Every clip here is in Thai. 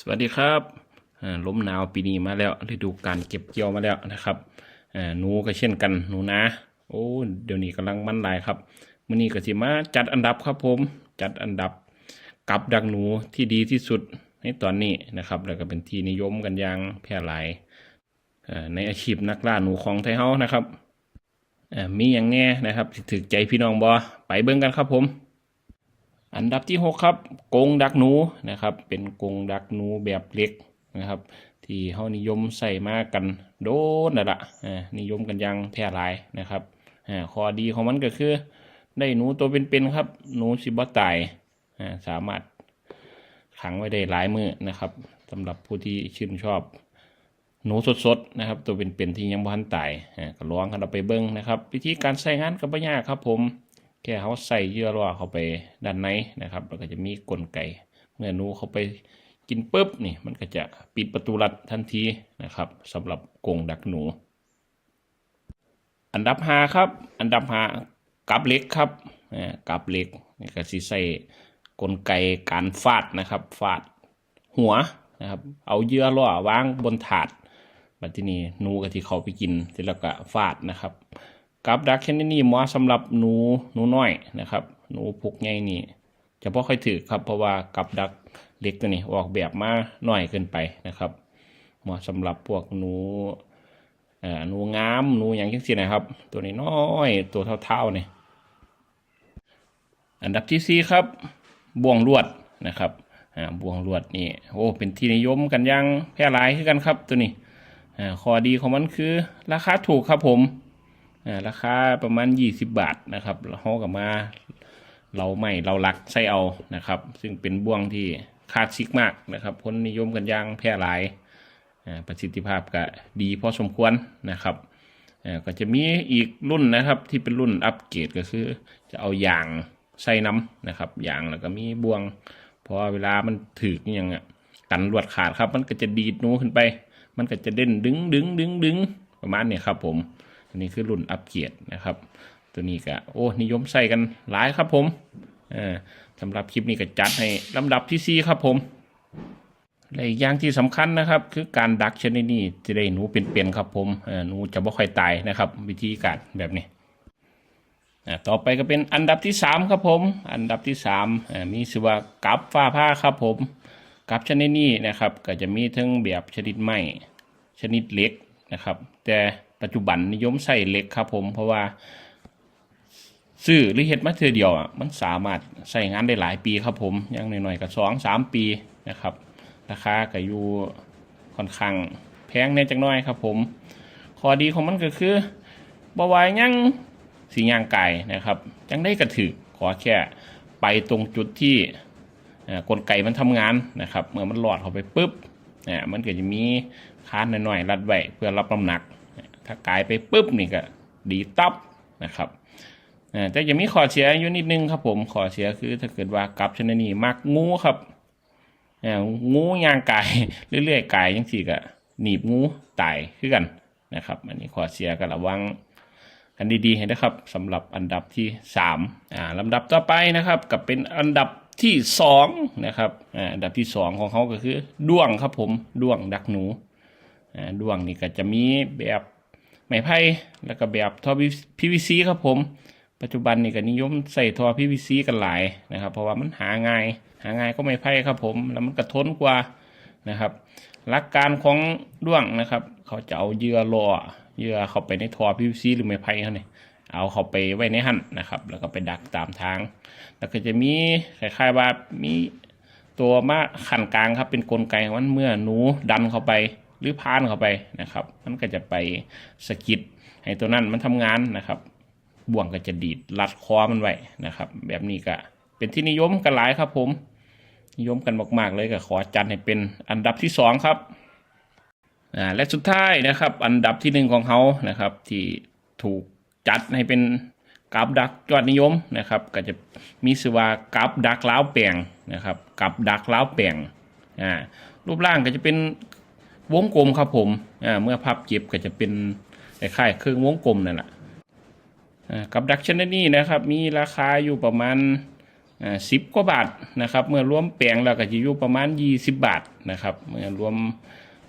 สวัสดีครับอ่าลมหนาวปีนี้มาแล้วฤดูการเก็บเกี่ยวมาแล้วนะครับอ่าหนูก็เช่นกันหนูนะ โอ้เดี๋ยวนี้กำลังมันหลายครับมื้อนี้ก็สิมาจัดอันดับครับผม จัดอันดับกับดักหนูที่ดีที่สุดในตอนนี้นะครับ แล้วก็เป็นที่นิยมกันอย่างแพร่หลายอ่าในอาชีพนักล่าหนูของไทยเฮานะครับอ่ามีอย่างแน่นะครับถึกใจพี่น้องบ่ไปเบิ่งกันครับผม อันดับที่ 6 ครับกงดักหนูนะครับ เป็นกงดักหนูแบบเล็กนะครับ ที่เฮานิยมใส่มากกันโดนนั่นละอ่านิยมกันย่างแพร่หลายนะครับข้อดีของมันก็คือ ได้หนูตัวเป็นๆครับหนูสิบ่ตายสามารถขังไว้ได้หลายมือนะครับสำหรับผู้ที่ชื่นชอบหนูสดๆนะครับตัวเป็นๆที่ยังบ่ทันตายก็ลองกันเอาไปเบิ่งนะครับ วิธีการใช้งานก็บ่ยากครับผม แค่เขาใส่เยื่อรั่วเข้าไปด้านในนะครับแล้วก็จะมีกลไก เมื่อนูเข้าไปกินปุ๊บนี่มันก็จะปิดประตูรัดทันทีนะครับสำหรับกรงดักหนู อันดับหาครับ อันดับหากับเหล็กครับอ่ากับเหล็กนี่ก็สิใส่กลไกการฟาดนะครับฟาดหัวนะครับเอาเยื่อรั่ววางบนถาดบัดทีนี้นูก็ที่เขาไปกินเสร็จแล้วก็ฟาดนะครับ กับดักชนิดนี้เหมาะสำหรับหนูหนูน้อยนะครับ หนูพุกใหญ่นี่จะบ่ค่อยถือครับเพราะว่ากับดักเล็กตัวนี้ออกแบบมาน้อยเกินไปนะครับ เหมาะสำหรับพวกหนูเอ่อหนูงามหนูอย่างจังซี่นะครับ ตัวนี้น้อยตัวเท่าๆนี่อันดับที่สี่ครับบ่วงลวดนะครับอ่าบ่วงลวดนี่โอ้เป็นที่นิยมกันย่างแพร่หลายคือกันครับตัวนี้อ่าข้อดีของมันคือราคาถูกครับผม ราคาประมาณ 20 บาทนะครับเขากับมาเราไม่เราลักใส่เอานะครับ ซึ่งเป็นบ่วงที่คลาสสิกมากนะครับคนนิยมกันย่างแพร่หลายอ่าประสิทธิภาพก็ดีพอสมควรนะครับอ่าก็จะมีอีกรุ่นนะครับที่เป็นรุ่นอัปเกรดก็คือจะเอายางใส่น้ำนะครับยางแล้วก็มีบ่วงเพราะเวลามันถืออย่างอะกันลวดขาดครับ มันก็จะดีดนูขึ้นไป มันก็จะเด่นดึงดึงดึงดึงประมาณนี้ครับผมันนี้คือรุ่นอัปเกรดนะครับ ตัวนี้ก็โอ้นิยมใส่กันหลายครับผมเออสำหรับคลิปนี้ก็จัดให้ลำดับที่สี่ครับผมและอีกอย่างที่สำคัญนะครับ คือการดักชนิดนี้จะได้หนูเป็นๆครับผมหนูจะบ่ค่อยตายนะครับ วิธีการแบบนี้อ่าต่อไปก็เป็นอันดับที่สามครับผม อันดับที่สามอ่ามีชื่อว่ากับฟ้าผ้าครับผมกับชนิดนี้นะครับ ก็จะมีทั้งแบบชนิดไม้ชนิดเล็ก นะครับ แต่ปัจจุบันนิยมใส่เหล็กครับผมเพราะว่า ซื้อหรือเฮ็ดมาเทือเดียวอะมันสามารถใส่งานได้หลายปีครับผมอยังหน้อยๆก็สองสามปีนะครับราคาก็อยู่ค่อนข้างแพงแน่จักหน้อยครับผมข้อดีของมันก็คือบว่าหยังสิย่างไก่นะครับจังได้กระถือขอแค่ไปตรงจุดที่กลไกมันทำงานนะครับ เมื่อมันหลอดเข้าไปปุ๊บ เนี่ยมันก็จะมีค้านหน่อยๆรัดไว้เพื่อรับน้ำหนัก ถ้ากายไปปุ๊บนี่ก็ดีตับนะครับแต่ยังมีข้อเสียอยู่นิดนึงครับผมข้อเสียคือถ้าเกิดว่ากับชนนีมักงูครับงูย่างกายเรื่อยๆกายยังสี่ก็หนีบงูตายคือกันนะครับ อันนี้ข้อเสียก็ระวังกันดีๆให้นะครับสำหรับอันดับที่สามอ่าลำดับต่อไปนะครับกับเป็นอันดับ ที่สองนะครับอ่าดับที่สองของเขาก็คือด้วงครับผมด้วงดักหนูอ่าด้วงนี่ก็จะมีแบบไม้ไผ่แล้วก็แบบท่อ PVC ครับผม ปัจจุบันนี่ก็นิยมใส่ท่อ PVC กันหลายนะครับ เพราะว่ามันหาง่าย หาง่ายก็ไม้ไผ่ครับผม แล้วมันกระทนกว่านะครับ หลักการของด้วงนะครับ เขาจะเอาเยื่อล่อเยื่อเข้าไปในท่อ PVC หรือไม้ไผ่เขาเนี่ย เอาเขาไปไว้ในหั่นนะครับ แล้วก็ไปดักตามทาง แล้วก็จะมีคล้ายๆว่ามีตัวมาขันกลางครับเป็นกลไกมันเมื่อหนูดันเข้าไปหรือพานเข้าไปนะครับ มันก็จะไปสกิดให้ตัวนั้นมันทำงานนะครับ บ่วงก็จะดีดรัดคอมันไว้นะครับ แบบนี้ก็เป็นที่นิยมกันหลายครับผม นิยมกันมากๆเลยก็ขอจัดให้เป็นอันดับที่สองครับและสุดท้ายนะครับ อันดับที่หนึ่งของเขานะครับ ที่ถูก จัดให้เป็นกับดักยอดนิยมนะครับ ก็จะมีชื่อว่ากับดักล้าวแปลงนะครับกับดักล้าวแปลงอ่ารูปร่างก็จะเป็นวงกลมครับผมอ่าเมื่อพับเก็บก็จะเป็นคล้ายๆเครื่องวงกลมนั่นแหละอ่ากับดักชนนี้นะครับ มีราคาอยู่ประมาณอ่าสิบกว่าบาทนะครับ เมื่อรวมแปลงแล้วก็จะอยู่ประมาณ 20 บาทนะครับ เมื่อรวม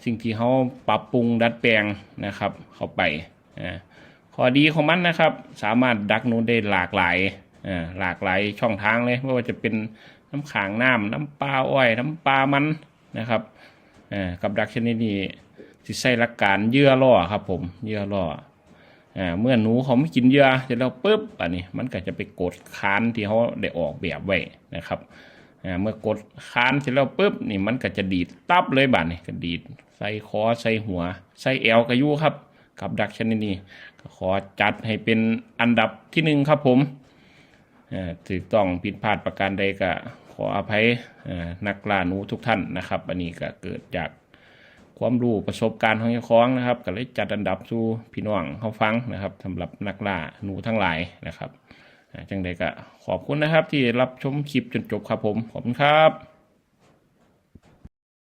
สิ่งที่เขาปรับปรุงดัดแปลงนะครับเข้าไปอ่า ข้อดีของมันนะครับ สามารถดักนูได้หลากหลายอ่าหลากหลายช่องทางเลยไม่ว่าจะเป็นน้ำขางน้ำน้ำปลาอ้อย น้ำปลามันนะครับอ่ากับดักชนิดนี้ที่ใช้หลักการเยื่อล่อครับ ผมเยื่อล่ออ่าเมื่อหนูเขาไม่กินเยื่อเสร็จแล้วปุ๊บอันนี้มันก็จะไปกดค้านที่เขาได้ออกแบบไว้นะครับอ่าเมื่อกดค้านเสร็จแล้วปุ๊บนี่มันก็จะดีดตับเลยบัดนี่ก็ดีดใส่คอใส่หัว ใส่แอลกระยุครับ กับดักชนิดนี้ก็ขอจัดให้เป็นอันดับที่หนึ่งครับผมถูกต้องผิดพลาดประการใดก็ขออภัยนักล่าหนูทุกท่านนะครับ อันนี้ก็เกิดจากความรู้ประสบการณ์ของเจ้าของนะครับ ก็เลยจัดอันดับสู่พี่น้องเขาฟังนะครับสำหรับนักล่าหนูทั้งหลายนะครับจังใดก็ขอบคุณนะครับที่รับชมคลิปจนจบครับผมขอบคุณครับ